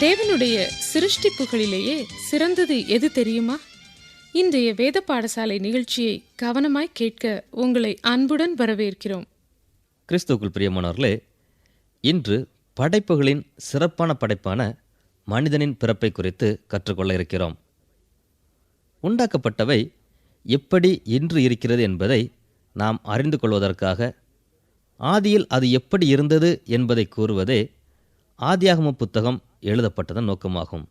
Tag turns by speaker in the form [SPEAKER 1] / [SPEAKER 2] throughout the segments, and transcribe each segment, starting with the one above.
[SPEAKER 1] தேவனுடைய சிருஷ்டிப்புகளிலேயே சிறந்தது எது தெரியுமா? இன்றைய வேத பாடசாலை நிகழ்ச்சியை கவனமாய் கேட்க உங்களை அன்புடன் வரவேற்கிறோம்.
[SPEAKER 2] கிறிஸ்துவுக்குள் பிரியமானவர்களே இன்று படைப்புகளின் சிறப்பான படைப்பான மனிதனின் பிறப்பை குறித்து கற்றுக்கொள்ள இருக்கிறோம். உண்டாக்கப்பட்டவை எப்படி இன்று இருக்கிறது என்பதை நாம் அறிந்து கொள்வதற்காக ஆதியில் அது எப்படி இருந்தது என்பதை கூறுவதே ஆதியாகம புத்தகம் எழுதப்பட்டதன் நோக்கமாகும்.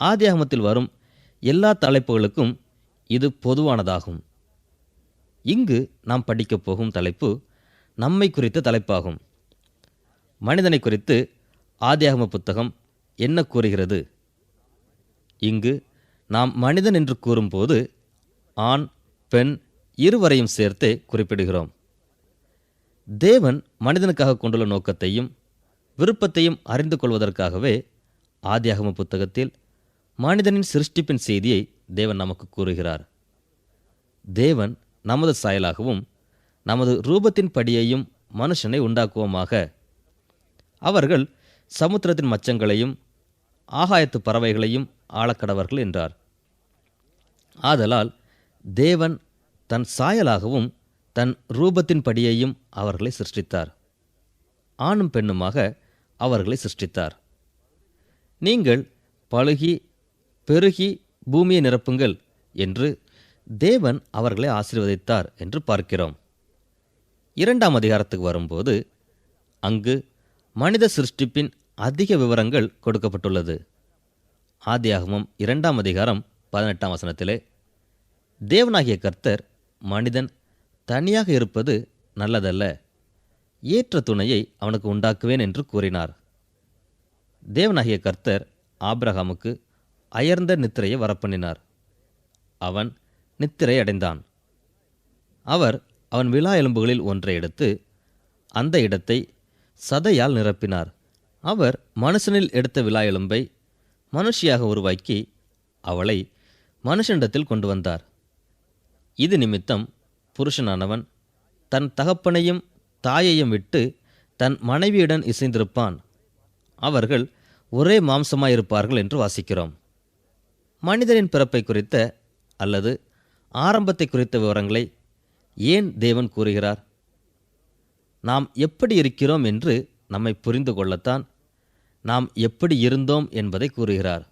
[SPEAKER 2] ஆதியாகமத்தில் வரும் எல்லா தலைப்புகளுக்கும் இது பொதுவானதாகும். இங்கு நாம் படிக்கப் போகும் தலைப்பு நம்மை குறித்த தலைப்பாகும். மனிதனை குறித்து ஆதியாகம புத்தகம் என்ன கூறுகிறது? இங்கு நாம் மனிதன் என்று கூறும்போது ஆண் பெண் இருவரையும் சேர்த்தே குறிப்பிடுகிறோம். தேவன் மனிதனுக்காக கொண்டுள்ள நோக்கத்தையும் விருப்பத்தையும் அறிந்து கொள்வதற்காகவே ஆதியாகம புத்தகத்தில் மனிதனின் சிருஷ்டிப்பின் செய்தியை தேவன் நமக்கு கூறுகிறார். தேவன் நமது சாயலாகவும் நமது ரூபத்தின் படியையும் மனுஷனை உண்டாக்குவோமாக. அவர்கள் சமுத்திரத்தின் மச்சங்களையும் ஆகாயத்து பறவைகளையும் ஆளக்கடவர்கள் என்றார். ஆதலால் தேவன் தன் சாயலாகவும் தன் ரூபத்தின் படியையும் அவர்களை சிருஷ்டித்தார். ஆணும் பெண்ணுமாக அவர்களை சிருஷ்டித்தார். நீங்கள் பழுகி பெருகி பூமியை நிரப்புங்கள் என்று தேவன் அவர்களை ஆசீர்வதித்தார் என்று பார்க்கிறோம். இரண்டாம் அதிகாரத்துக்கு வரும்போது அங்கு மனித சிருஷ்டிப்பின் அதிக விவரங்கள் கொடுக்கப்பட்டுள்ளது. ஆதியாகமம் இரண்டாம் அதிகாரம் பதினெட்டாம் வசனத்திலே தேவனாகிய கர்த்தர் மனிதன் தனியாக இருப்பது நல்லதல்ல. ஏற்ற துணையை அவனுக்கு உண்டாக்குவேன் என்று கூறினார். தேவனாகிய கர்த்தர் ஆபிரகாமுக்கு அயர்ந்த நித்திரையை வரப்பண்ணினார். அவன் நித்திரை அடைந்தான். அவர் அவன் விழா எலும்புகளில் ஒன்றை எடுத்து அந்த இடத்தை சதையால் நிரப்பினார். அவர் மனுஷனில் எடுத்த விழா எலும்பை மனுஷியாக உருவாக்கி அவளை மனுஷனிடத்தில் கொண்டு வந்தார். இது நிமித்தம் புருஷனானவன் தன் தகப்பனையும் தாயையும் விட்டு தன் மனைவியுடன் இசைந்திருப்பான். அவர்கள் ஒரே மாம்சமாயிருப்பார்கள் என்று வாசிக்கிறோம். மனிதனின் பிறப்பை குறித்த அல்லது ஆரம்பத்தை குறித்த விவரங்களை ஏன் தேவன் கூறுகிறார்? நாம் எப்படி இருக்கிறோம் என்று நம்மை புரிந்து கொள்ளத்தான் நாம் எப்படி இருந்தோம் என்பதை கூறுகிறார்.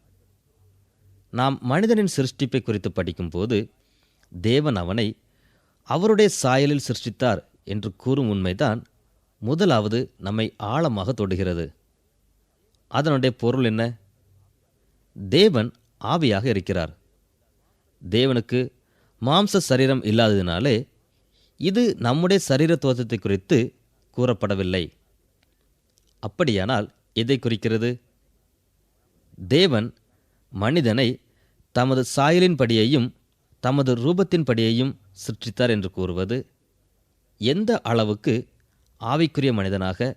[SPEAKER 2] நாம் மனிதனின் சிருஷ்டிப்பை குறித்து படிக்கும்போது தேவன் அவனை அவருடைய சாயலில் சிருஷ்டித்தார் என்று கூறும் உண்மைதான் முதலாவது நம்மை ஆழமாக தொடுகிறது. அதனுடைய பொருள் என்ன? தேவன் ஆவியாக இருக்கிறார். தேவனுக்கு மாம்ச சரீரம் இல்லாததினாலே இது நம்முடைய சரீர தோற்றத்தை குறித்து கூறப்படவில்லை. அப்படியானால் எதை குறிக்கிறது? தேவன் மனிதனை தமது சாயலின்படியையும் தமது ரூபத்தின்படியையும் சிற்றித்தார் என்று கூறுவது எந்த அளவுக்கு ஆவிக்குரிய மனிதனாக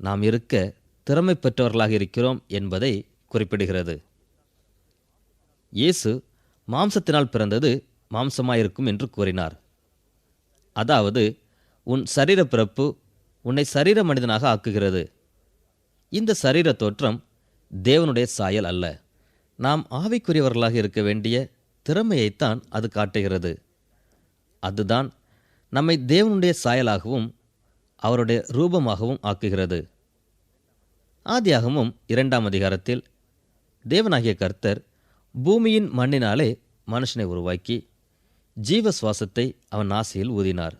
[SPEAKER 2] நாம் இருக்க திறமை பெற்றவர்களாக இருக்கிறோம் என்பதை குறிப்பிடுகிறது. இயேசு மாம்சத்தினால் பிறந்தது மாம்சமாயிருக்கும் என்று கூறினார். அதாவது உன் சரீர பிறப்பு உன்னை சரீர மனிதனாக ஆக்குகிறது. இந்த சரீர தோற்றம் தேவனுடைய சாயல் அல்ல. நாம் ஆவிக்குரியவர்களாக இருக்க வேண்டிய திறமையைத்தான் அது காட்டுகிறது. அதுதான் நம்மை தேவனுடைய சாயலாகவும் அவருடைய ரூபமாகவும் ஆக்குகிறது. ஆதியாகமும் இரண்டாம் அதிகாரத்தில் தேவனாகிய கர்த்தர் பூமியின் மண்ணினாலே மனுஷனை உருவாக்கி ஜீவ சுவாசத்தை அவன் ஆசையில் ஊதினார்.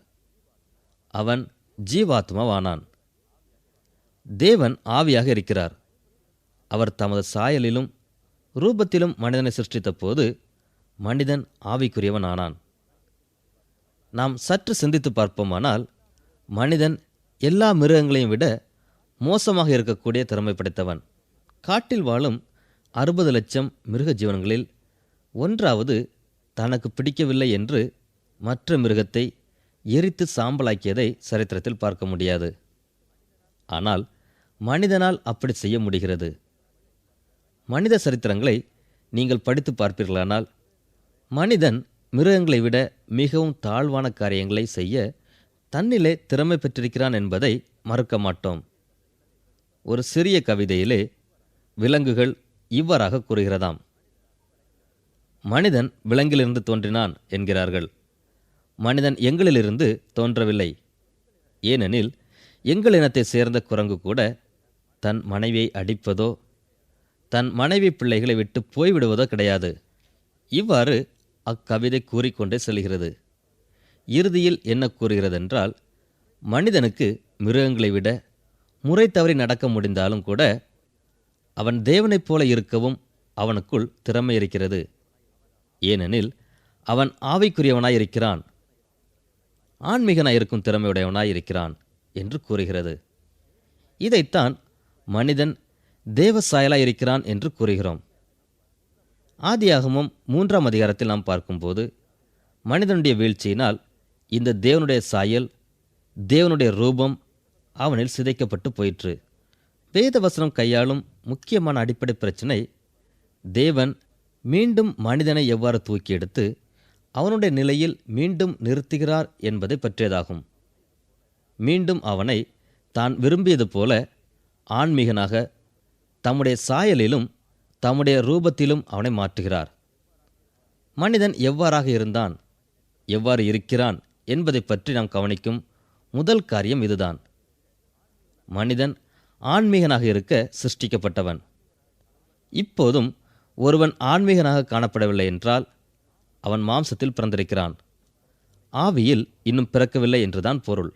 [SPEAKER 2] அவன் ஜீவாத்மாவானான். தேவன் ஆவியாக இருக்கிறார். அவர் தமது சாயலிலும் ரூபத்திலும் மனிதனை சிருஷ்டித்த போது மனிதன் ஆவிக்குரியவன் ஆனான் நாம் சற்று சிந்தித்து பார்ப்போமானால் மனிதன் எல்லா மிருகங்களையும் விட மோசமாக இருக்கக்கூடிய திறமை படைத்தவன். காட்டில் வாழும் அறுபது லட்சம் மிருக ஜீவன்களில் ஒன்றாவது தனக்கு பிடிக்கவில்லை என்று மற்ற மிருகத்தை எரித்து சாம்பலாக்கியதை சரித்திரத்தில் பார்க்க முடியாது. ஆனால் மனிதனால் அப்படி செய்ய முடிகிறது. மனித சரித்திரங்களை நீங்கள் படித்து பார்ப்பீர்களானால் மனிதன் மிருகங்களை விட மிகவும் தாழ்வான காரியங்களை செய்ய தன்னிலே திறமை பெற்றிருக்கிறான் என்பதை மறுக்க மாட்டோம். ஒரு சிறிய கவிதையிலே விலங்குகள் இவ்வாறாக கூறுகிறதாம். மனிதன் விலங்கிலிருந்து தோன்றினான் என்கிறார்கள். மனிதன் எங்களிலிருந்து தோன்றவில்லை. ஏனெனில் எங்கள் இனத்தைச் சேர்ந்த குரங்கு கூட தன் மனைவியை அடிப்பதோ தன் மனைவி பிள்ளைகளை விட்டு போய்விடுவதோ கிடையாது. இவ்வாறு அக்கவிதை கூறிக்கொண்டே செல்கிறது. இறுதியில் என்ன கூறுகிறதென்றால் மனிதனுக்கு மிருகங்களை விட முறை தவறி நடக்க முடிந்தாலும் கூட அவன் தேவனைப் போல இருக்கவும் அவனுக்குள் திறமை இருக்கிறது. ஏனெனில் அவன் ஆவிக்குரியவனாய் இருக்கிறான். ஆன்மீகனாய் இருக்கும் திறமையுடையவனாய் இருக்கிறான் என்று கூறுகிறது. இதைத்தான் மனிதன் தேவசாயலாயிருக்கிறான் இருக்கிறான் என்று கூறுகிறோம். ஆதியாகமும் மூன்றாம் அதிகாரத்தில் நாம் பார்க்கும்போது மனிதனுடைய வீழ்ச்சியினால் இந்த தேவனுடைய சாயல் தேவனுடைய ரூபம் அவனில் சிதைக்கப்பட்டு போயிற்று. வேத வசனம் கையாளும் முக்கியமான அடிப்படை பிரச்சனை தேவன் மீண்டும் மனிதனை எவ்வாறு தூக்கி எடுத்து அவனுடைய நிலையில் மீண்டும் நிறுத்துகிறார் என்பதை பற்றியதாகும். மீண்டும் அவனை தான் விரும்பியது போல ஆன்மீகனாக தம்முடைய சாயலிலும் தம்முடைய ரூபத்திலும் அவனை மாற்றுகிறார். மனிதன் எவ்வாறாக இருந்தான் எவ்வாறு இருக்கிறான் என்பதை பற்றி நாம் கவனிக்கும் முதல் காரியம் இதுதான். மனிதன் ஆன்மீகனாக இருக்க சிருஷ்டிக்கப்பட்டவன். இப்போதும் ஒருவன் ஆன்மீகனாக காணப்படவில்லை என்றால் அவன் மாம்சத்தில் பிறந்திருக்கிறான். ஆவியில் இன்னும் பிறக்கவில்லை என்றுதான் பொருள்.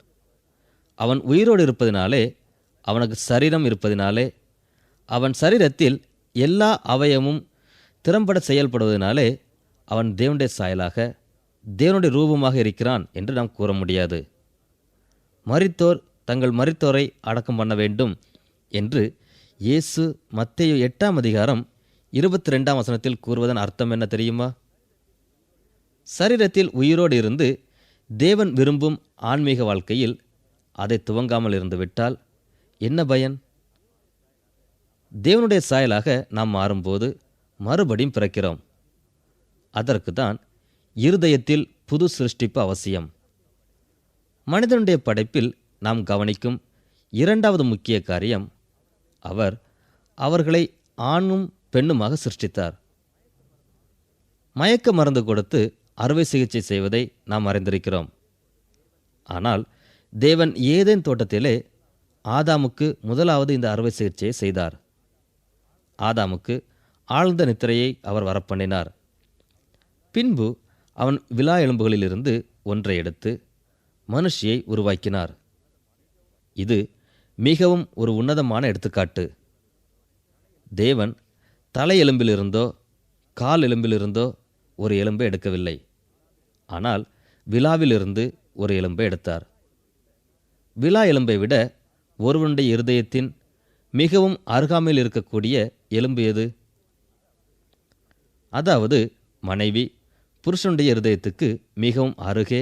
[SPEAKER 2] அவன் உயிரோடு இருப்பதினாலே அவனுக்கு சரீரம் இருப்பதினாலே அவன் சரீரத்தில் எல்லா அவயமும் திறம்பட செயல்படுவதனாலே அவன் தேவனுடைய சாயலாக தேவனுடைய ரூபமாக இருக்கிறான் என்று நாம் கூற முடியாது. மரித்தோர் தங்கள் மரித்தோரை அடக்கம் பண்ண வேண்டும் என்று இயேசு மத்திய எட்டாம் அதிகாரம் இருபத்தி ரெண்டாம் வசனத்தில் கூறுவதன் அர்த்தம் என்ன தெரியுமா? சரீரத்தில் உயிரோடு இருந்து தேவன் விரும்பும் ஆன்மீக வாழ்க்கையில் அதை துவங்காமல் இருந்துவிட்டால் என்ன பயன்? தேவனுடைய சாயலாக நாம் மாறும்போது மறுபடியும் பிறக்கிறோம். அதற்கு தான் இருதயத்தில் புது சிருஷ்டிப்பு அவசியம். மனிதனுடைய படைப்பில் நாம் கவனிக்கும் இரண்டாவது முக்கிய காரியம் அவர் அவர்களை ஆணும் பெண்ணுமாக சிருஷ்டித்தார். மயக்க மருந்து கொடுத்து அறுவை சிகிச்சை செய்வதை நாம் அறிந்திருக்கிறோம். ஆனால் தேவன் ஏதேன் தோட்டத்திலே ஆதாமுக்கு முதலாவது இந்த அறுவை சிகிச்சையை செய்தார். ஆதாமுக்கு ஆழ்ந்த நித்திரையை அவர் வரப்பண்ணினார். பின்பு அவன் விழா எலும்புகளிலிருந்து ஒன்றை எடுத்து மனுஷியை உருவாக்கினார். இது மிகவும் ஒரு உன்னதமான எடுத்துக்காட்டு. தேவன் தலை எலும்பிலிருந்தோ கால் எலும்பிலிருந்தோ ஒரு எலும்பை எடுக்கவில்லை. ஆனால் விழாவிலிருந்து ஒரு எலும்பை எடுத்தார். விழா எலும்பை விட ஒருவனுடைய இருதயத்தின் மிகவும் அருகாமையில் இருக்கக்கூடிய எலும்பு எது? அதாவது மனைவி புருஷனுடைய இருதயத்துக்கு மிகவும் அருகே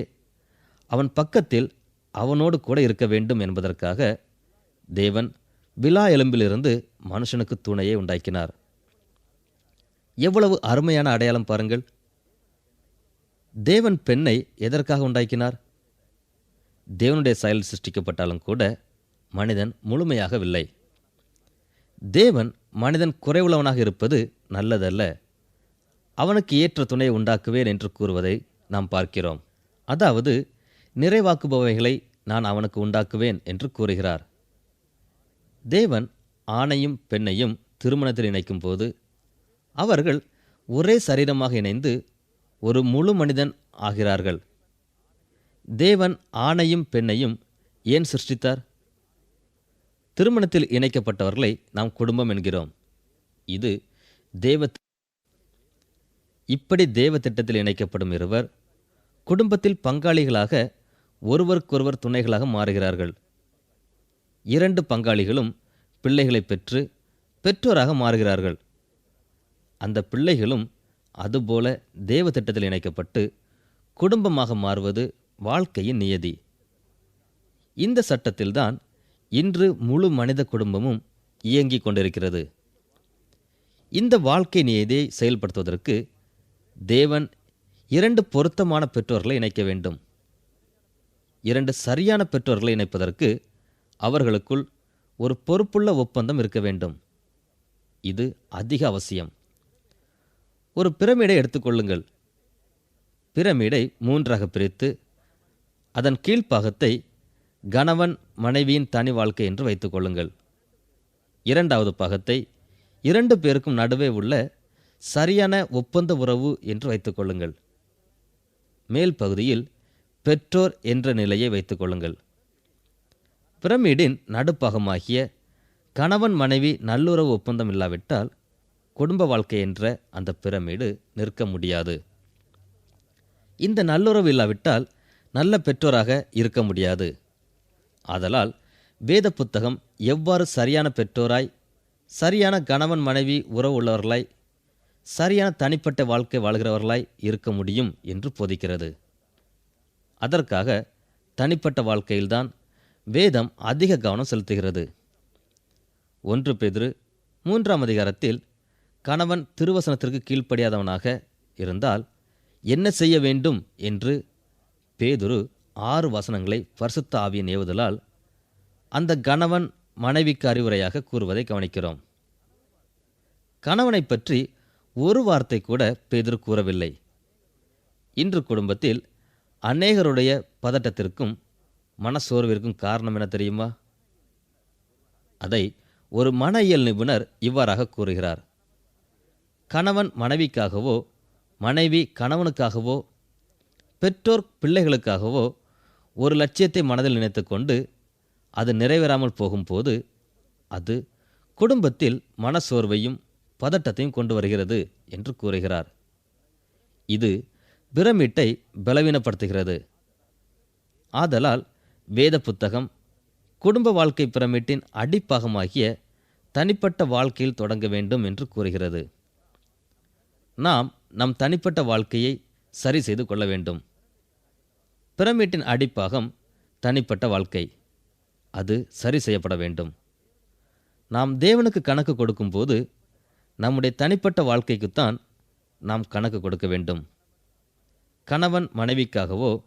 [SPEAKER 2] அவன் பக்கத்தில் அவனோடு கூட இருக்க வேண்டும் என்பதற்காக தேவன் விழா எலும்பிலிருந்து மனுஷனுக்கு துணையை உண்டாக்கினார். எவ்வளவு அருமையான அடையாளம் பாருங்கள். தேவன் பெண்ணை எதற்காக உண்டாக்கினார்? தேவனுடைய செயல் சிருஷ்டிக்கப்பட்டாலும் கூட மனிதன் முழுமையாகவில்லை. தேவன் மனிதன் குறைவுள்ளவனாக இருப்பது நல்லதல்ல. அவனுக்கு ஏற்ற துணையை உண்டாக்குவேன் என்று கூறுவதை நாம் பார்க்கிறோம். அதாவது நிறைவாக்குபவைகளை நான் அவனுக்கு உண்டாக்குவேன் என்று கூறுகிறார். தேவன் ஆணையும் பெண்ணையும் திருமணத்தில் இணைக்கும் போது அவர்கள் ஒரே சரீரமாக இணைந்து ஒரு முழு மனிதன் ஆகிறார்கள். தேவன் ஆணையும் பெண்ணையும் ஏன் சிருஷ்டித்தார்? திருமணத்தில் இணைக்கப்பட்டவர்களை நாம் குடும்பம் என்கிறோம். இது தேவ இப்படி தேவ திட்டத்தில் இணைக்கப்படும் இருவர் குடும்பத்தில் பங்காளிகளாக ஒருவருக்கொருவர் துணைகளாக மாறுகிறார்கள். இரண்டு பங்காளிகளும் பிள்ளைகளை பெற்று பெற்றோராக மாறுகிறார்கள். அந்த பிள்ளைகளும் அதுபோல தேவ திட்டத்தில் இணைக்கப்பட்டு குடும்பமாக மாறுவது வாழ்க்கையின் நியதி. இந்த சட்டத்தில்தான் இன்று முழு மனித குடும்பமும் இயங்கிக் கொண்டிருக்கிறது. இந்த வாழ்க்கை நியதியை செயல்படுத்துவதற்கு தேவன் இரண்டு பொருத்தமான பெற்றோர்களை இணைக்க வேண்டும். இரண்டு சரியான பெற்றோர்களை இணைப்பதற்கு அவர்களுக்குள் ஒரு பொறுப்புள்ள ஒப்பந்தம் இருக்க வேண்டும். இது அதிக அவசியம். ஒரு பிரமிடை எடுத்துக்கொள்ளுங்கள் பிரமிடை மூன்றாக பிரித்து அதன் கீழ்ப்பாகத்தை கணவன் மனைவியின் தனி வாழ்க்கை என்று வைத்துக்கொள்ளுங்கள் இரண்டாவது பாகத்தை இரண்டு பேருக்கும் நடுவே உள்ள சரியான ஒப்பந்த உறவு என்று வைத்துக்கொள்ளுங்கள் மேல் பகுதியில் பெற்றோர் என்ற நிலையை வைத்துக்கொள்ளுங்கள் பிரமிடின் நடுப்பாகமாகிய கணவன் மனைவி நல்லுறவு ஒப்பந்தம் இல்லாவிட்டால் குடும்ப வாழ்க்கை என்ற அந்த பிரமிடு நிற்க முடியாது. இந்த நல்லுறவு இல்லாவிட்டால் நல்ல பெற்றோராக இருக்க முடியாது. ஆதலால் வேத புத்தகம் எவ்வாறு சரியான பெற்றோராய் சரியான கணவன் மனைவி உறவு உள்ளவர்களாய் சரியான தனிப்பட்ட வாழ்க்கை வாழ்கிறவர்களாய் இருக்க முடியும் என்று போதிக்கிறது. அதற்காக தனிப்பட்ட வாழ்க்கையில்தான் வேதம் அதிக கவனம் செலுத்துகிறது. ஒன்று பெதிரு மூன்றாம் அதிகாரத்தில் கணவன் திருவசனத்திற்கு கீழ்ப்படியாதவனாக இருந்தால் என்ன செய்ய வேண்டும் என்று பேதுரு ஆறு வசனங்களை பரிசுத்த ஆவியின் ஏவுதலால் அந்த கணவன் மனைவிக்கு அறிவுரையாக கூறுவதை கவனிக்கிறோம். கணவனை பற்றி ஒரு வார்த்தை கூட பெதிர் கூறவில்லை. இன்று குடும்பத்தில் அநேகருடைய பதட்டத்திற்கும் மனச்சோர்விற்கும் காரணம் என தெரியுமா? அதை ஒரு மன இயல் நிபுணர் இவ்வாறாக கூறுகிறார். கணவன் மனைவிக்காகவோ மனைவி கணவனுக்காகவோ பெற்றோர் பிள்ளைகளுக்காகவோ ஒரு லட்சியத்தை மனதில் நினைத்துக்கொண்டு அது நிறைவேறாமல் போகும்போது அது குடும்பத்தில் மனசோர்வையும் பதட்டத்தையும் கொண்டு வருகிறது என்று கூறுகிறார். இது பிரமிட்டை பலவீனப்படுத்துகிறது. ஆதலால் வேத புத்தகம் குடும்ப வாழ்க்கை பிரமிட்டின் அடிப்பாகமாகிய தனிப்பட்ட வாழ்க்கையில் தொடங்க வேண்டும் என்று கூறுகிறது. நாம் நம் தனிப்பட்ட வாழ்க்கையை சரி செய்து கொள்ள வேண்டும். பிரமிட்டின் அடிப்பாகம் தனிப்பட்ட வாழ்க்கை. அது சரி செய்யப்பட வேண்டும். நாம் தேவனுக்கு கணக்கு கொடுக்கும்போது நம்முடைய தனிப்பட்ட வாழ்க்கைக்குத்தான் நாம் கணக்கு கொடுக்க வேண்டும். கணவன் மனைவிக்காகவோ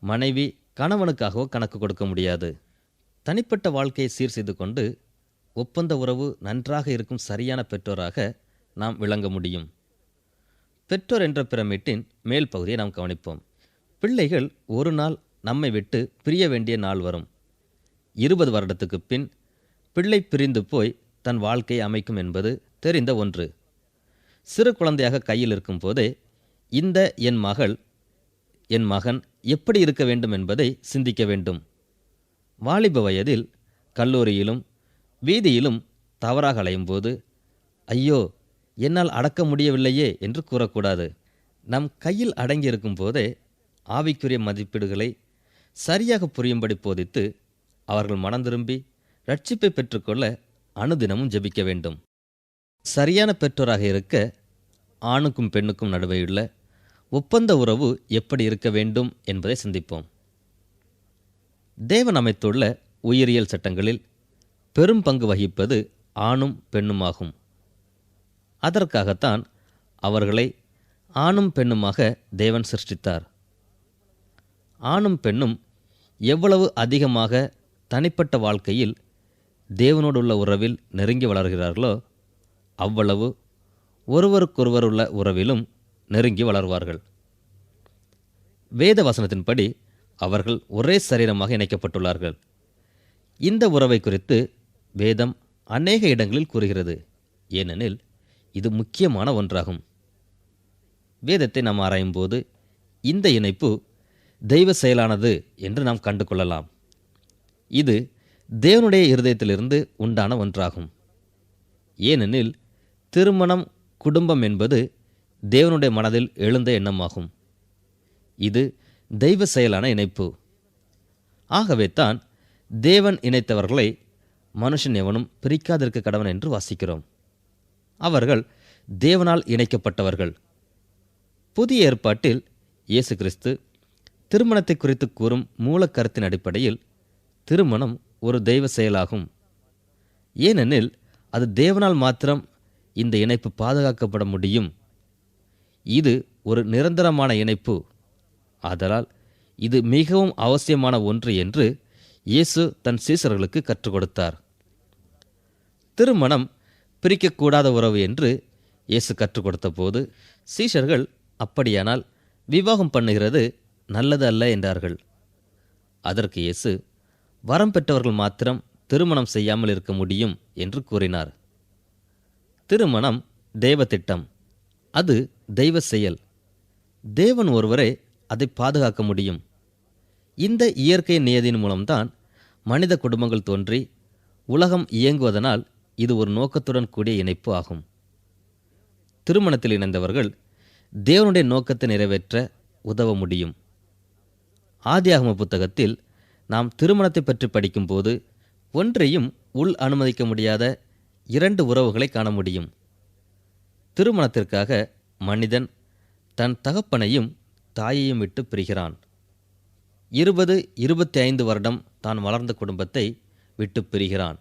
[SPEAKER 2] மனைவி கணவனுக்காகவோ கணக்கு கொடுக்க முடியாது. தனிப்பட்ட வாழ்க்கையை சீர் செய்து கொண்டு ஒப்பந்த உறவு நன்றாக இருக்கும் சரியான பெற்றோராக நாம் விளங்க முடியும். பெற்றோர் என்ற பிரமிட்டின் மேல் பகுதியை நாம் கவனிப்போம். பிள்ளைகள் ஒரு நாள் நம்மை விட்டு பிரிய வேண்டிய நாள் வரும். இருபது வருடத்துக்கு பின் பிள்ளை பிரிந்து போய் தன் வாழ்க்கையை அமைக்கும் என்பது தெரிந்த ஒன்று. சிறு குழந்தையாக கையில் இருக்கும் போதே இந்த என் மகள் என் மகன் எப்படி இருக்க வேண்டும் என்பதை சிந்திக்க வேண்டும். வாலிப வயதில் கல்லூரியிலும் வீதியிலும் தவறாக அலையும்போது ஐயோ என்னால் அடக்க முடியவில்லையே என்று கூறக்கூடாது. நம் கையில் அடங்கியிருக்கும் போதே ஆவிக்குரிய மதிப்பீடுகளை சரியாக புரியும்படி போதித்து அவர்கள் மனம் திரும்பி ரட்சிப்பை பெற்றுக்கொள்ள அனுதினமும் ஜெபிக்க வேண்டும். சரியான பெற்றோராக இருக்க ஆணுக்கும் பெண்ணுக்கும் நடுவேயுள்ள ஒப்பந்த உறவு எப்படி இருக்க வேண்டும் என்பதை சிந்திப்போம். தேவன் அமைத்துள்ள உயிரியல் சட்டங்களில் பெரும் பங்கு வகிப்பது ஆணும் பெண்ணுமாகும் அதற்காகத்தான் அவர்களை ஆணும் பெண்ணுமாக தேவன் சிருஷ்டித்தார். ஆணும் பெண்ணும் எவ்வளவு அதிகமாக தனிப்பட்ட வாழ்க்கையில் தேவனோடுள்ள உறவில் நெருங்கி வளர்கிறார்களோ அவ்வளவு ஒருவருக்கொருவர் உள்ள உறவிலும் நெருங்கி வளர்வார்கள். வேத வசனத்தின்படி அவர்கள் ஒரே சரீரமாக இணைக்கப்பட்டுள்ளார்கள். இந்த உறவை குறித்து வேதம் அநேக இடங்களில் கூறுகிறது. ஏனெனில் இது முக்கியமான ஒன்றாகும். வேதத்தை நாம் ஆராயும்போது இந்த இணைப்பு தெய்வ செயலானது என்று நாம் கண்டு கொள்ளலாம் இது தேவனுடைய இருதயத்திலிருந்து உண்டான ஒன்றாகும். ஏனெனில் திருமணம் குடும்பம் என்பது தேவனுடைய மனதில் எழுந்த எண்ணமாகும். இது தெய்வ செயலான இணைப்பு. ஆகவே தான் தேவன் இணைத்தவர்களை மனுஷன் எவனும் பிரிக்காதிருக்க கடவன் என்று வாசிக்கிறோம். அவர்கள் தேவனால் இணைக்கப்பட்டவர்கள். புதிய ஏற்பாட்டில் இயேசு கிறிஸ்து திருமணத்தை குறித்து கூறும் மூலக்கருத்தின் அடிப்படையில் திருமணம் ஒரு தெய்வ செயலாகும். ஏனெனில் அது தேவனால் மாத்திரம் இந்த இணைப்பு பாதுகாக்கப்பட முடியும். இது ஒரு நிரந்தரமான இணைப்பு. ஆதலால் இது மிகவும் அவசியமான ஒன்று என்று இயேசு தன் சீசர்களுக்கு கற்றுக் கொடுத்தார். திருமணம் பிரிக்கக்கூடாத உறவு என்று இயேசு கற்றுக் கொடுத்த போது சீஷர்கள் அப்படியானால் விவாகம் பண்ணுகிறது நல்லது அல்ல என்றார்கள். அதற்கு இயேசு வரம் பெற்றவர்கள் மாத்திரம் திருமணம் செய்யாமல் இருக்க முடியும் என்று கூறினார். திருமணம் தெய்வ திட்டம் அது தெய்வ செயல். தேவன் ஒருவரே அதை பாதுகாக்க முடியும். இந்த இயற்கை நியதியின் மூலம்தான் மனித குடும்பங்கள் தோன்றி உலகம் இயங்குவதனால் இது ஒரு நோக்கத்துடன் கூடிய இணைப்பு ஆகும். திருமணத்தில் இணைந்தவர்கள் தேவனுடைய நோக்கத்தை நிறைவேற்ற உதவ முடியும். ஆதியாகம புத்தகத்தில் நாம் திருமணத்தை பற்றி படிக்கும்போது ஒன்றையும் உள் அனுமதிக்க முடியாத இரண்டு உறவுகளை காண முடியும். திருமணத்திற்காக மனிதன் தன் தகப்பனையும் தாயையும் விட்டு பிரிகிறான். இருபது இருபத்தி ஐந்து வருடம் தான் வளர்ந்த குடும்பத்தை விட்டு பிரிகிறான்.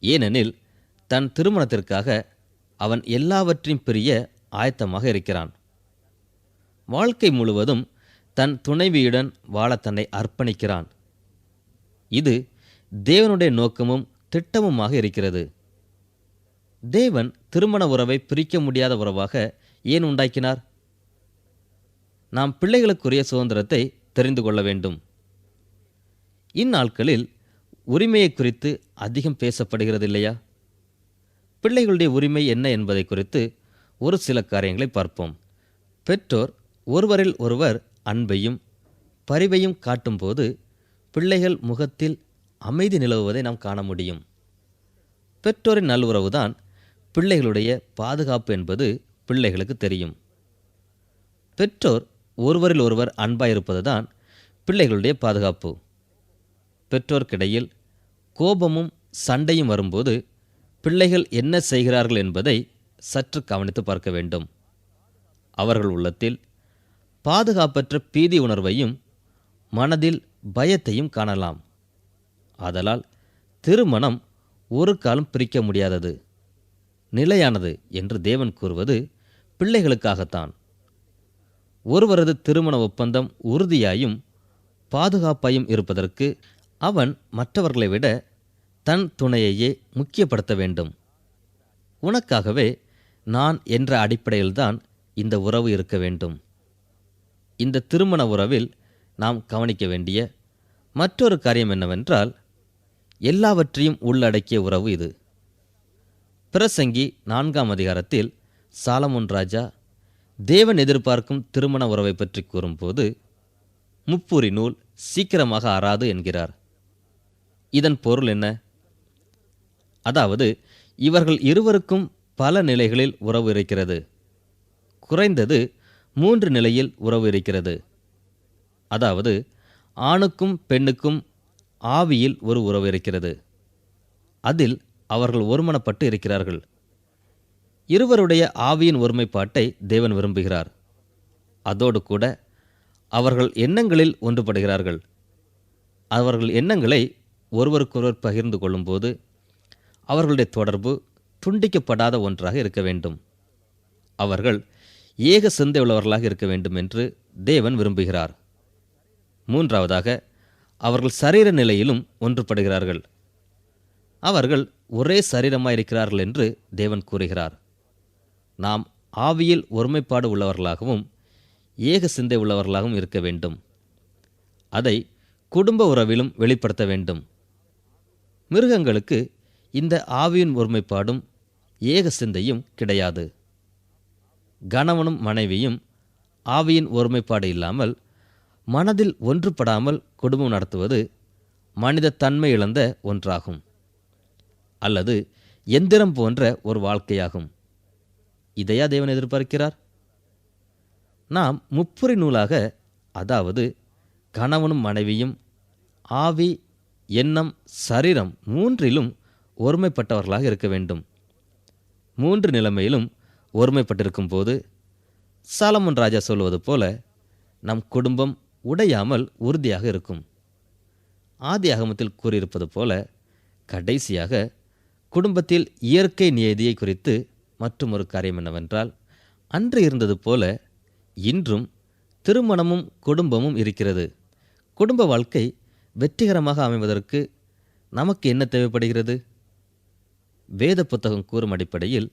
[SPEAKER 2] ஏனெனில் தன் திருமணத்திற்காக அவன் எல்லாவற்றையும் பிரிய ஆயத்தமாக இருக்கிறான். வாழ்க்கை முழுவதும் தன் துணைவியுடன் வாழ தன்னை அர்ப்பணிக்கிறான். இது தேவனுடைய நோக்கமும் திட்டமுமாக இருக்கிறது. தேவன் திருமண உறவை பிரிக்க முடியாத உறவாக ஏன் உண்டாக்கினார்? நாம் பிள்ளைகளுக்குரிய சுதந்திரத்தை தெரிந்து கொள்ள வேண்டும். இந்நாட்களில் உரிமையை குறித்து அதிகம் பேசப்படுகிறது இல்லையா? பிள்ளைகளுடைய உரிமை என்ன என்பதை குறித்து ஒரு சில காரியங்களை பார்ப்போம். பெற்றோர் ஒருவரில் ஒருவர் அன்பையும் பரிவையும் காட்டும்போது பிள்ளைகள் முகத்தில் அமைதி நிலவுவதை நாம் காண முடியும். பெற்றோரின் நல்வுறவுதான் பிள்ளைகளுடைய பாதுகாப்பு என்பது பிள்ளைகளுக்கு தெரியும். பெற்றோர் ஒருவரில் ஒருவர் அன்பாயிருப்பதுதான் பிள்ளைகளுடைய பாதுகாப்பு. பெற்றோர்க்கிடையில் கோபமும் சண்டையும் வரும்போது பிள்ளைகள் என்ன செய்கிறார்கள் என்பதை சற்று கவனித்து பார்க்க வேண்டும். அவர்கள் உள்ளத்தில் பாதுகாப்பற்ற பீதி உணர்வையும் மனதில் பயத்தையும் காணலாம். ஆதலால் திருமணம் ஒரு காலம் பிரிக்க முடியாதது. நிலையானது என்று தேவன் கூறுவது பிள்ளைகளுக்காகத்தான். ஒருவரது திருமண ஒப்பந்தம் உறுதியாயும் பாதுகாப்பாயும் இருப்பதற்கு அவன் மற்றவர்களை விட தன் துணையையே முக்கியப்படுத்த வேண்டும். உனக்காகவே நான் என்ற அடிப்படையில்தான் இந்த உறவு இருக்க வேண்டும். இந்த திருமண உறவில் நாம் கவனிக்க வேண்டிய மற்றொரு காரியம் என்னவென்றால் எல்லாவற்றையும் உள்ளடக்கிய உறவு இது. பிரசங்கி நான்காம் அதிகாரத்தில் சாலமோன் ராஜா தேவன் எதிர்பார்க்கும் திருமண உறவை பற்றி கூறும்போது முப்பூரி நூல் சீக்கிரமாக அறாது என்கிறார். இதன் பொருள் என்ன? அதாவது இவர்கள் இருவருக்கும் பல நிலைகளில் உறவு இருக்கிறது. குறைந்தது மூன்று நிலையில் உறவு இருக்கிறது. அதாவது ஆணுக்கும் பெண்ணுக்கும் ஆவியில் ஒரு உறவு இருக்கிறது. அதில் அவர்கள் ஒருமனப்பட்டு இருக்கிறார்கள். இருவருடைய ஆவியின் ஒருமைப்பாட்டை தேவன் விரும்புகிறார். அதோடு கூட அவர்கள் எண்ணங்களில் ஒன்றுபடுகிறார்கள். அவர்கள் எண்ணங்களை ஒருவருக்கொருவர் பகிர்ந்து கொள்ளும்போது அவர்களுடைய தொடர்பு துண்டிக்கப்படாத ஒன்றாக இருக்க வேண்டும். அவர்கள் ஏக சிந்தை உள்ளவர்களாக இருக்க வேண்டும் என்று தேவன் விரும்புகிறார். மூன்றாவதாக அவர்கள் சரீர நிலையிலும் ஒன்றுபடுகிறார்கள். அவர்கள் ஒரே சரீரமாயிருக்கிறார்கள் என்று தேவன் கூறுகிறார். நாம் ஆவியில் ஒருமைப்பாடு உள்ளவர்களாகவும் ஏக சிந்தை உள்ளவர்களாகவும் இருக்க வேண்டும். அதை குடும்ப உறவிலும் வெளிப்படுத்த வேண்டும். மிருகங்களுக்கு இந்த ஆவியின் ஒருமைப்பாடும் ஏக சிந்தையும் கிடையாது. கணவனும் மனைவியும் ஆவியின் ஒருமைப்பாடு இல்லாமல் மனதில் ஒன்றுபடாமல் குடும்பம் நடத்துவது மனித தன்மை இழந்த ஒன்றாகும். அல்லது எந்திரம் போன்ற ஒரு வாழ்க்கையாகும். இதையா தேவன் எதிர்பார்க்கிறார்? நாம் முப்புரி நூலாக அதாவது கணவனும் மனைவியும் ஆவி எண்ணம் சரீரம் மூன்றிலும் ஒருமைப்பட்டவர்களாக இருக்க வேண்டும். மூன்று நிலைமையிலும் ஒருமைப்பட்டிருக்கும் போது சாலமன் ராஜா சொல்வது போல நம் குடும்பம் உடையாமல் உறுதியாக இருக்கும். ஆதி அகமத்தில் கூறியிருப்பது போல கடைசியாக குடும்பத்தில் இயற்கை நியதியை குறித்து மற்றும் ஒரு காரியம் என்னவென்றால் அன்று இருந்தது போல இன்றும் திருமணமும் குடும்பமும் இருக்கிறது. குடும்ப வாழ்க்கை வெற்றிகரமாக அமைவதற்கு நமக்கு என்ன தேவைப்படுகிறது? வேத புத்தகம் கூறும் அடிப்படையில்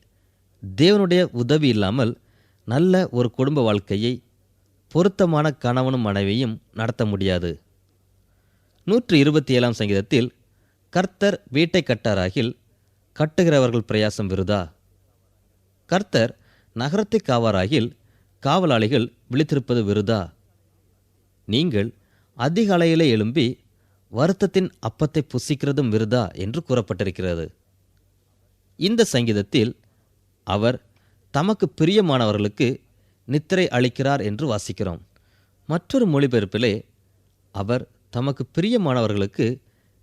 [SPEAKER 2] தேவனுடைய உதவி இல்லாமல் நல்ல ஒரு குடும்ப வாழ்க்கையை பொருத்தமான கணவனும் மனைவியும் நடத்த முடியாது. நூற்றி இருபத்தி ஏழாம் சங்கீதத்தில் கர்த்தர் வீட்டை கட்டாராகில் கட்டுகிறவர்கள் பிரயாசம் விருதா? கர்த்தர் நகரத்தை காவாராகில் காவலாளிகள் விழித்திருப்பது விருதா? நீங்கள் அதிகாலையிலே எழும்பி வருத்தத்தின் அப்பத்தை புசிக்கிறதும் விருதா என்று கூறப்பட்டிருக்கிறது. இந்த சங்கீதத்தில் அவர் தமக்கு பிரியமானவர்களுக்கு நித்திரை அளிக்கிறார் என்று வாசிக்கிறோம். மற்றொரு மொழிபெயர்ப்பிலே அவர் தமக்கு பிரியமானவர்களுக்கு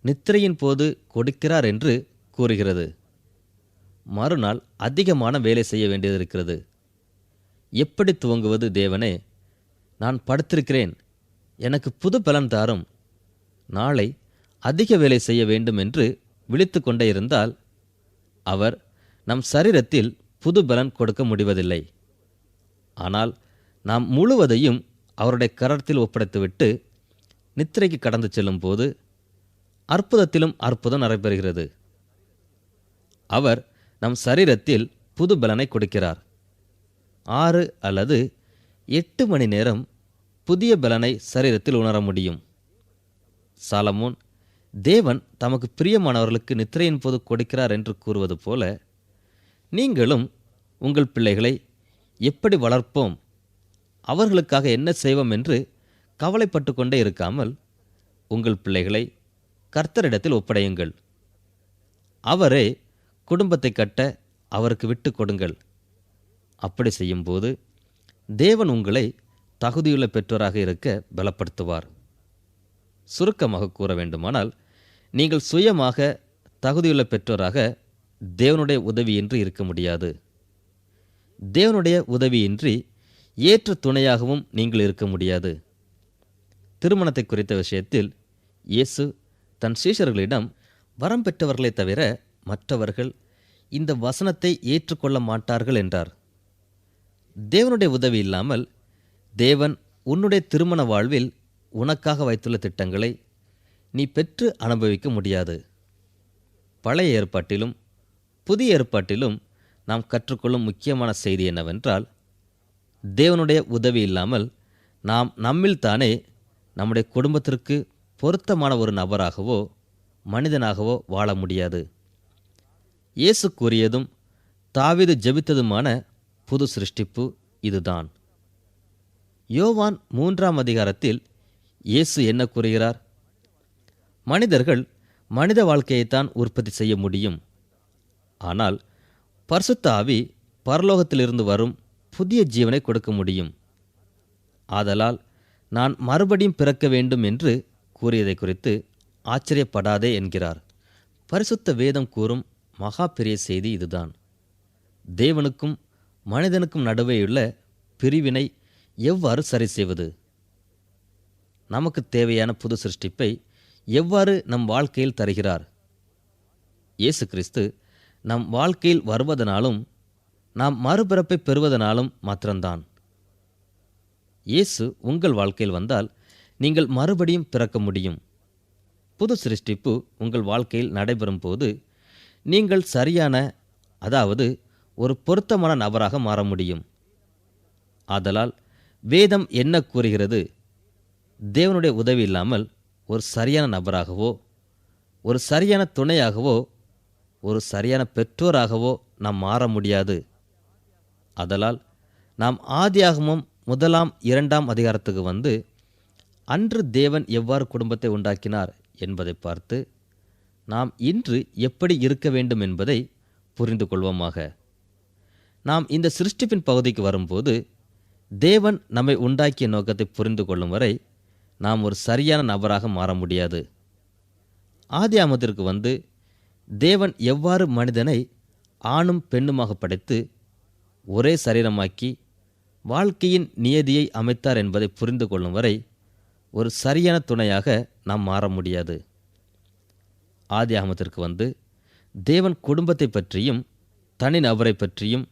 [SPEAKER 2] நித்திரையின் போது கொடுக்கிறார் என்று கூறுகிறது. மறுநாள் அதிகமான வேலை செய்ய வேண்டியது இருக்கிறது எப்படி துவங்குவது தேவனே? நான் படுத்திருக்கிறேன். எனக்கு புது பலன் தாரும். நாளை அதிக வேலை செய்ய வேண்டும் என்று விழித்து கொண்டே இருந்தால் அவர் நம் சரீரத்தில் புது பலன் கொடுக்க முடிவதில்லை. ஆனால் நாம் முழுவதையும் அவருடைய கரத்தில் ஒப்படைத்துவிட்டு நித்திரைக்கு கடந்து செல்லும் போது அற்புதத்திலும் அற்புதம் நடைபெறுகிறது. அவர் நம் சரீரத்தில் புது பலனை கொடுக்கிறார். ஆறு அல்லது எட்டு மணி நேரம் புதிய பலனை சரீரத்தில் உணர முடியும். சாலமோன் தேவன் தமக்கு பிரியமானவர்களுக்கு நித்திரையின் போது கொடுக்கிறார் என்று கூறுவது போல நீங்களும் உங்கள் பிள்ளைகளை எப்படி வளர்ப்போம் அவர்களுக்காக என்ன செய்வோம் என்று கவலைப்பட்டு கொண்டே இருக்காமல் உங்கள் பிள்ளைகளை கர்த்தரிடத்தில் ஒப்படையுங்கள். அவரே குடும்பத்தை கட்ட அவருக்கு விட்டு கொடுங்கள். அப்படி செய்யும்போது தேவன் உங்களை தகுதியுள்ள பெற்றோராக இருக்க பலப்படுத்துவார். சுருக்கமாக கூற வேண்டுமானால் நீங்கள் சுயமாக தகுதியுள்ள பெற்றோராக தேவனுடைய உதவியின்றி இருக்க முடியாது. தேவனுடைய உதவியின்றி ஏற்ற துணையாகவும் நீங்கள் இருக்க முடியாது. திருமணத்தை குறித்த விஷயத்தில் இயேசு தன் சீஷர்களிடம் வரம் பெற்றவர்களை தவிர மற்றவர்கள் இந்த வசனத்தை ஏற்றுக்கொள்ள மாட்டார்கள் என்றார். தேவனுடைய உதவி இல்லாமல் தேவன் உன்னுடைய திருமண வாழ்வில் உனக்காக வைத்துள்ள திட்டங்களை நீ பெற்று அனுபவிக்க முடியாது. பழைய ஏற்பாட்டிலும் புதிய ஏற்பாட்டிலும் நாம் கற்றுக்கொள்ளும் முக்கியமான செய்தி என்னவென்றால் தேவனுடைய உதவி இல்லாமல் நாம் நம்மில் தானே நம்முடைய குடும்பத்திற்கு பொருத்தமான ஒரு நபராகவோ மனிதனாகவோ வாழ முடியாது. இயேசு கூறியதும் தாவிது ஜெபித்ததுமான புது சிருஷ்டிப்பு இதுதான். யோவான் மூன்றாம் அதிகாரத்தில் இயேசு என்ன கூறுகிறார்? மனிதர்கள் மனித வாழ்க்கையைத்தான் உற்பத்தி செய்ய முடியும். ஆனால் பரிசுத்த ஆவி பரலோகத்திலிருந்து வரும் புதிய ஜீவனை கொடுக்க முடியும். ஆதலால் நான் மறுபடியும் பிறக்க வேண்டும் என்று கூறியதை குறித்து ஆச்சரியப்படாதே என்கிறார். பரிசுத்த வேதம் கூறும் மகா பெரிய செய்தி இதுதான். தேவனுக்கும் மனிதனுக்கும் நடுவேயுள்ள பிரிவினை எவ்வாறு சரி செய்வது? நமக்கு தேவையான புது சிருஷ்டிப்பை எவ்வாறு நம் வாழ்க்கையில் தருகிறார்? இயேசு கிறிஸ்து நம் வாழ்க்கையில் வருவதனாலும் நாம் மறுபிறப்பை பெறுவதனாலும் மாத்திரம்தான். இயேசு உங்கள் வாழ்க்கையில் வந்தால் நீங்கள் மறுபடியும் பிறக்க முடியும். புது சிருஷ்டிப்பு உங்கள் வாழ்க்கையில் நடைபெறும் போது நீங்கள் சரியான அதாவது ஒரு பொருத்தமான நபராக மாற முடியும். ஆதலால் வேதம் என்ன கூறுகிறது? தேவனுடைய உதவி இல்லாமல் ஒரு சரியான நபராகவோ ஒரு சரியான துணையாகவோ ஒரு சரியான பெற்றோராகவோ நாம் மாற முடியாது. அதலால் நாம் ஆதியாகமும் முதலாம் இரண்டாம் அதிகாரத்துக்கு வந்து அன்று தேவன் எவ்வாறு குடும்பத்தை உண்டாக்கினார் என்பதை பார்த்து நாம் இன்று எப்படி இருக்க வேண்டும் என்பதை புரிந்து கொள்வோமாக. நாம் இந்த சிருஷ்டிப்பின் பகுதிக்கு வரும்போது தேவன் நம்மை உண்டாக்கிய நோக்கத்தை புரிந்து கொள்ளும் வரை நாம் ஒரு சரியான நபராக மாற முடியாது. ஆதியாமத்திற்கு வந்து தேவன் எவ்வாறு மனிதனை ஆணும் பெண்ணுமாக படைத்து ஒரே சரீரமாக்கி வாழ்க்கையின் நியதியை அமைத்தார் என்பதை புரிந்து கொள்ளும் வரை ஒரு சரியான துணையாக நாம் மாற முடியாது. ஆதி ஆதியாகமத்திற்கு வந்து தேவன் குடும்பத்தை பற்றியும் தனிநபரை பற்றியும்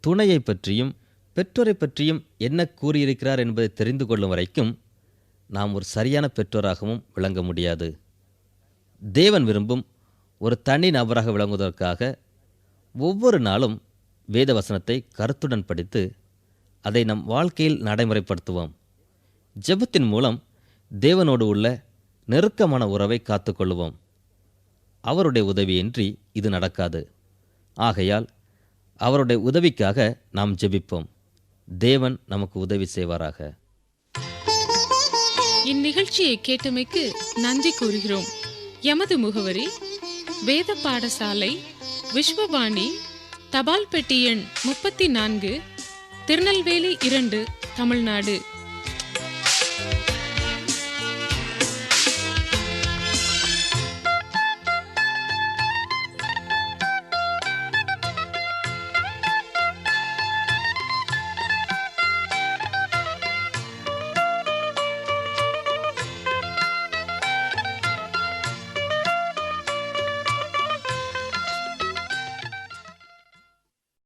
[SPEAKER 2] துணையை பற்றியும் பெற்றோரை பற்றியும் என்ன கூறியிருக்கிறார் என்பதை தெரிந்து கொள்ளும் வரைக்கும் நாம் ஒரு சரியான பெற்றோராகவும் விளங்க முடியாது. தேவன் விரும்பும் ஒரு தனி நபராக விளங்குவதற்காக ஒவ்வொரு நாளும் வேத வசனத்தை கருத்துடன் படித்து அதை நம் வாழ்க்கையில் நடைமுறைப்படுத்துவோம். ஜெபத்தின் மூலம் தேவனோடு உள்ள நெருக்கமான உறவை காத்துக்கொள்ளுவோம். அவருடைய உதவியின்றி இது நடக்காது. ஆகையால் அவருடைய உதவிக்காக நாம் ஜெபிப்போம். தேவன் நமக்கு உதவி செய்வாராக.
[SPEAKER 1] இந்நிகழ்ச்சியை கேட்டமைக்கு நன்றி கூறுகிறோம். எமது முகவரி வேத பாடசாலை விஸ்வவாணி தபால் பெட்டி எண் முப்பத்தி நான்கு திருநெல்வேலி இரண்டு தமிழ்நாடு.